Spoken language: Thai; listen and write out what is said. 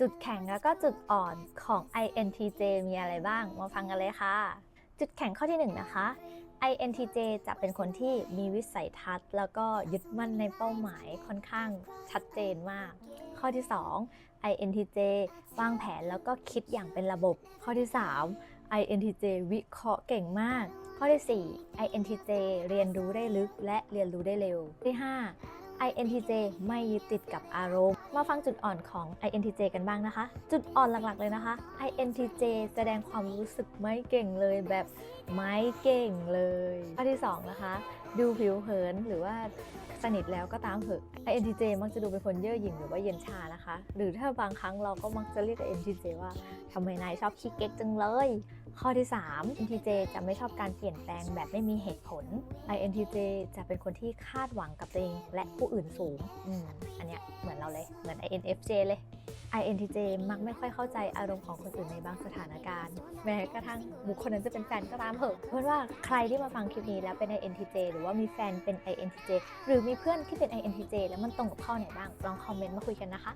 จุดแข็งแล้วก็จุดอ่อนของ INTJ มีอะไรบ้าง มาฟังกันเลยค่ะ จุดแข็งข้อที่ 1 นะคะ INTJ จะเป็นคนที่มีวิสัยทัศน์ แล้วก็ยึดมั่นในเป้าหมายค่อนข้างชัดเจนมาก ข้อที่ 2 INTJ วางแผนแล้วก็คิดอย่างเป็นระบบ ข้อที่ 3 INTJ วิเคราะห์เก่งมาก ข้อที่ 4 INTJ เรียนรู้ได้ลึกและเรียนรู้ได้เร็ว ที่ 5 INTJ ไม่ยึดติดกับอารมณ์ มาฟังจุดอ่อนของ INTJ กันบ้างนะคะ จุดอ่อนหลักๆเลยนะคะ INTJ แสดงความรู้สึกไม่เก่งเลยแบบไม่เก่งเลยข้อที่ 2 นะคะ ดูผิวเผินหรือว่าสนิทแล้วก็ตามเถอะ INTJ มักจะดูเป็นคนเย่อหยิ่งหรือว่าเย็นชานะคะ หรือถ้าบางครั้งเราก็มักจะเรียก INTJ ว่าทำไมนายชอบขี้เก๊กจังเลย ข้อที่3 INTJ จะไม่ชอบการเปลี่ยนแปลงแบบไม่มีเหตุผล INTJ จะเป็นคนที่คาดหวังกับตัวเองและผู้อื่นสูงอืมอันเนี้ยเหมือนเราเลย เหมือน INFJ เลย INTJ มักไม่ค่อยเข้าใจอารมณ์ของคนอื่นในบางสถานการณ์ แม้กระทั่งบุคคลนั้นจะเป็นแฟนก็ตามเถอะเพื่อนว่าใครที่มาฟังคลิปนี้แล้วเป็น INTJ หรือว่ามีแฟนเป็น INTJ หรือมีเพื่อนที่เป็น INTJ แล้วมันตรงกับข้อไหนบ้างลองคอมเมนต์มาคุยกันนะคะ